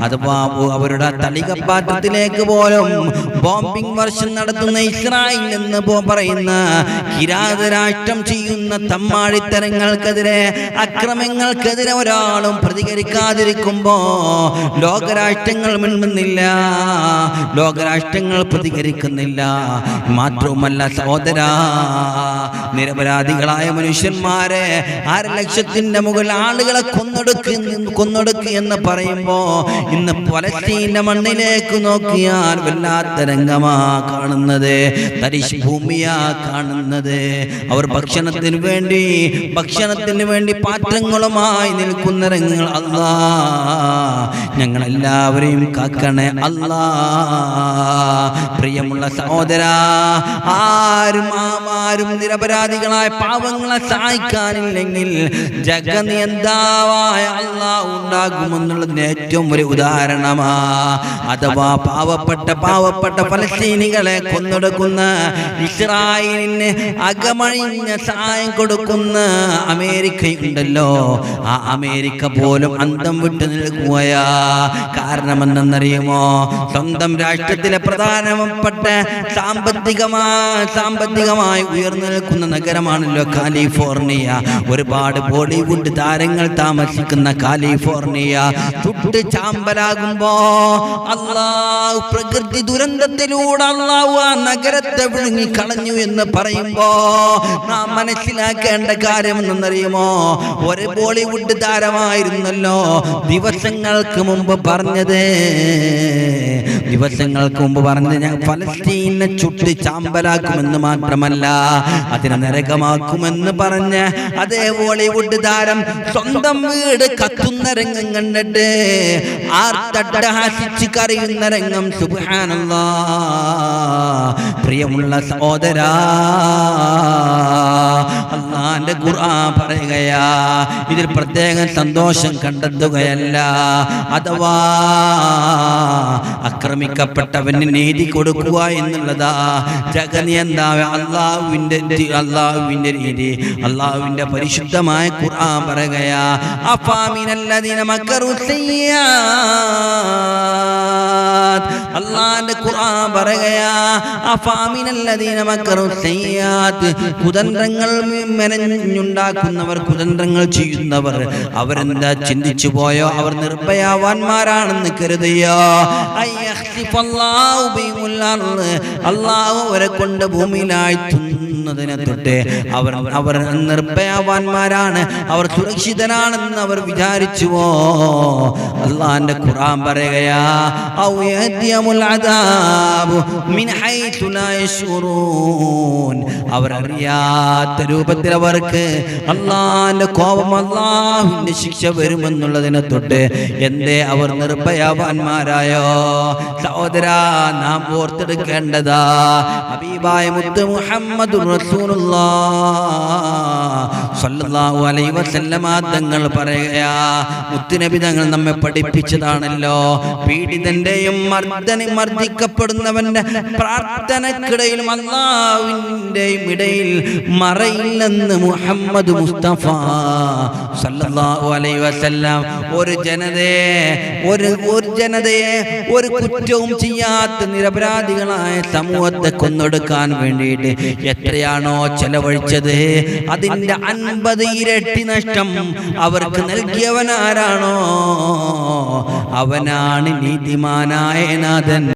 അഥവാ അവരുടെ തളികപ്പാറ്റത്തിലേക്ക് പോലും ബോംബിംഗ് വർഷം നടത്തുന്ന ഇസ്രായേൽ എന്ന് പറയുന്ന കിരാതരാഷ്ട്രം ചെയ്യുന്ന തമ്മാടിത്തരങ്ങൾക്കെതിരെ അക്രമങ്ങൾക്കെതിരെ ഒരാളും പ്രതികരിക്കാതിരിക്കുമ്പോ ലോകരാഷ്ട്രങ്ങൾ മിണ്ടുന്നില്ല. ലോകരാഷ്ട്രങ്ങൾ പ്രതികരിക്കുന്നില്ല. മാത്രവുമല്ല സഹോദര നിരപരാധികളായ മനുഷ്യന്മാരെ അര ലക്ഷത്തിന്റെ മുകളിൽ ആളുകളെ കൊന്നൊടുക്ക് കൊന്നൊടുക്ക് എന്ന് പറയുമ്പോ ഇന്ന് പലസ്തീന്റെ മണ്ണിലേക്ക് നോക്കിയാൽ വല്ലാത്ത രംഗമാ കാണുന്നത് തരിശ് ഭൂമിയാ കാണുന്നത്. അവർ ഭക്ഷണത്തിന് വേണ്ടി ഭക്ഷണത്തിന് വേണ്ടി പാത്രങ്ങളുമായി നിൽക്കുന്ന രംഗങ്ങൾ അല്ലാ. ഞങ്ങളെല്ലാവരെയും കാക്കണേ അല്ലാ. പ്രിയമുള്ള സഹോദര ആരും ആമാരും നിരപരാധികളായ പാവങ്ങളെ സഹായിക്കാനില്ലെങ്കിൽ ജഗനിയന്താവായ അള്ളാഹ് ഉണ്ടാകുമെന്നുള്ളതിന് ഏറ്റവും ഒരു ഉദാഹരണമാ. അഥവാ പാവപ്പെട്ട പാവപ്പെട്ട ഫലസ്തീനികളെ കൊന്നൊടുക്കുന്ന ഇസ്രായേലിന് അകമഴിഞ്ഞ സഹായം കൊടുക്കുന്ന അമേരിക്കയുണ്ടല്ലോ. ആ അമേരിക്ക പോലും അന്തം വിട്ടു നിൽക്കുകയാ. കാരണമെന്നറിയുമോ സ്വന്തം രാഷ്ട്രത്തിലെ പ്രധാനപ്പെട്ട സാമ്പത്തികമായി സാമ്പത്തികമായി ഉയർന്നു നിൽക്കുന്ന നഗരമാണല്ലോ കാലിഫോർണിയ. ഒരുപാട് ബോളിവുഡ് താരങ്ങൾ താമസിക്കുന്ന കാലിഫോർണിയ. ചുട്ട് ചാമ്പലാകുമ്പോ അള്ളാഹു പ്രകൃതി ദുരന്തത്തിലൂടെ അള്ളാഹു ആ നഗരത്തെ വിഴുങ്ങി കളഞ്ഞു എന്ന് പറയുമ്പോ നാം മനസ്സിലാക്കേണ്ട കാര്യം എന്നറിയുമോ? ഒരു ബോളിവുഡ് താരമായിരുന്നല്ലോ. ദിവസങ്ങൾക്ക് മുമ്പ് പറഞ്ഞത് ദിവസങ്ങൾക്ക് മുമ്പ് പറഞ്ഞത് ഞാൻ ഫലസ്തീനെ ചുട്ട് ചാമ്പലാക്കുമെന്ന് മാത്രമല്ല അതിനെ നരകമാക്കുമെന്ന് പറഞ്ഞ് അതേ ബോളിവുഡ് താരം സ്വന്തം വീട് കത്തുന്ന രംഗം കണ്ടിട്ട് ആർത്തട്ടഹാസിച്ച് കറിയുന്ന രംഗം. സുബ്ഹാനല്ലാ. പ്രിയമുള്ള സഹോദരാ അള്ളാന്റെ ഖുർആൻ പറയുകയാ ഇതിൽ പ്രത്യേകം സന്തോഷം കണ്ടെത്തുകയല്ല. അഥവാ ആക്രമിക്കപ്പെട്ടവന് നീതി കൊടുക്കുക എന്നുള്ളതാ. ജഗനിയന്താവ അള്ളാഹുവിന്റെ അള്ളാഹുവിന്റെ രീതി അള്ളാഹുവിന്റെ പരിശുദ്ധമായ ഖുർആൻ പറയുകയാ മക്കറു അള്ളാന്റെ ഖുർആൻ പറയുകയാ അഫാമിനല്ലദീന മക്കറു സയ്യാത്ത്. കുതന്ത്രങ്ങൾ മെനഞ്ഞുണ്ടാക്കുന്നവർ കുതന്ത്രങ്ങൾ ചെയ്യുന്നവർ. അവരെന്താ ചിന്തിച്ചു പോയോ? അവർ നിർഭയാവാന്മാരാണെന്ന് കരുതിയോ? അള്ളാഹു അവരെ കൊണ്ട് ഭൂമിയിലായി തുന്നതിനെ തൊട്ട് അവർ അവർ നിർഭയാവാന്മാരാണ്. അവർ സുരക്ഷിതനാണെന്ന് അവർ വിചാരിച്ചുവോ? അള്ളാന്റെ ഖുറാൻ പറയുകയാ ഔ അദാബു മിൻ രൂപത്തിൽ അവർക്ക് അള്ളാന്റെ കോപം അള്ളാഹുവിന്റെ ശിക്ഷ വരുമെന്നുള്ളതിനെ തൊട്ട് എന്തേ അവർ നിർഭയവാന്മാരായോ? സഹോദര നാം ഓർത്തെടുക്കേണ്ടതാ ഹബീബായ മുത്ത് മുഹമ്മദ് സല്ലല്ലാഹു അലൈഹി വസല്ലമ തങ്ങൾ പറയുക മുത്തുനബി തങ്ങൾ നമ്മെ പഠിപ്പിച്ചതാണല്ലോ. പീഡിതന്റെയും മർദ്ദന മർദ്ദിക്കപ്പെടുന്നവന്റെ പ്രാർത്ഥനക്കിടയിൽ അള്ളാവിന്റെയും ഇടയിൽ മറയില്ലെന്ന് മുഹമ്മദ് മുസ്തഫ. സല്ലല്ലാഹു അലൈഹി വസല്ലം. ഒരു ജനതയെ ഒരു ഒരു ജനതയെ ഒരു കുറ്റവും ചെയ്യാത്ത നിരപരാധികളായ സമൂഹത്തെ കൊന്നൊടുക്കാൻ വേണ്ടിയിട്ട് എത്രയാണോ ചെലവഴിച്ചത്. അതിന്റെ അൻപത് ഇരട്ടി നഷ്ടം അവർക്ക് നൽകിയവനാരാണോ? അവനാണ് നീതിമാനായ നാഥൻ.